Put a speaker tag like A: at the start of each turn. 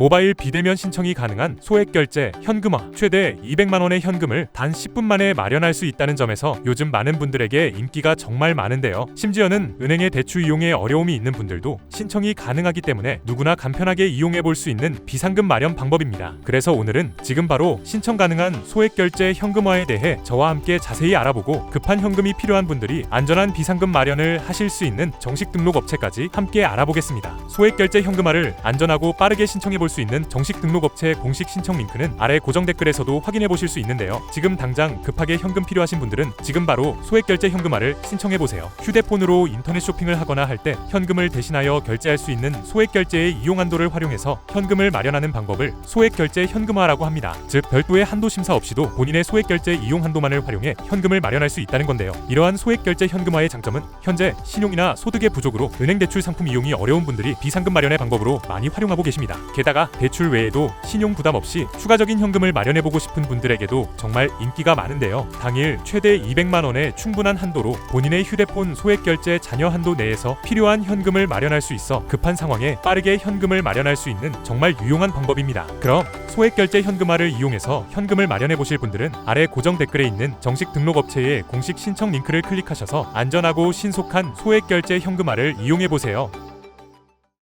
A: 모바일 비대면 신청이 가능한 소액 결제 현금화 최대 200만 원의 현금을 단 10분 만에 마련할 수 있다는 점에서 요즘 많은 분들에게 인기가 정말 많은데요. 심지어는 은행의 대출 이용에 어려움이 있는 분들도 신청이 가능하기 때문에 누구나 간편하게 이용해 볼 수 있는 비상금 마련 방법입니다. 그래서 오늘은 지금 바로 신청 가능한 소액 결제 현금화에 대해 저와 함께 자세히 알아보고 급한 현금이 필요한 분들이 안전한 비상금 마련을 하실 수 있는 정식 등록 업체까지 함께 알아보겠습니다. 소액 결제 현금화를 안전하고 빠르게 신청해 볼수 있는 정식 등록 업체 공식 신청 링크는 아래 고정 댓글에서도 확인해 보실 수 있는데요. 지금 당장 급하게 현금 필요하신 분들은 지금 바로 소액 결제 현금화를 신청해 보세요. 휴대폰으로 인터넷 쇼핑을 하거나 할 때 현금을 대신하여 결제할 수 있는 소액 결제의 이용 한도를 활용해서 현금을 마련하는 방법을 소액 결제 현금화라고 합니다. 즉 별도의 한도 심사 없이도 본인의 소액 결제 이용 한도만을 활용해 현금을 마련할 수 있다는 건데요. 이러한 소액 결제 현금화의 장점은 현재 신용이나 소득의 부족으로 은행 대출 상품 이용이 어려운 분들이 비상금 마련의 방법으로 많이 활용하고 계십니다. 게 다가 대출 외에도 신용 부담 없이 추가적인 현금을 마련해 보고 싶은 분들에게도 정말 인기가 많은데요. 당일 최대 200만 원의 충분한 한도로 본인의 휴대폰 소액 결제 잔여 한도 내에서 필요한 현금을 마련할 수 있어 급한 상황에 빠르게 현금을 마련할 수 있는 정말 유용한 방법입니다. 그럼 소액 결제 현금화를 이용해서 현금을 마련해 보실 분들은 아래 고정 댓글에 있는 정식 등록 업체의 공식 신청 링크를 클릭하셔서 안전하고 신속한 소액 결제 현금화를 이용해 보세요.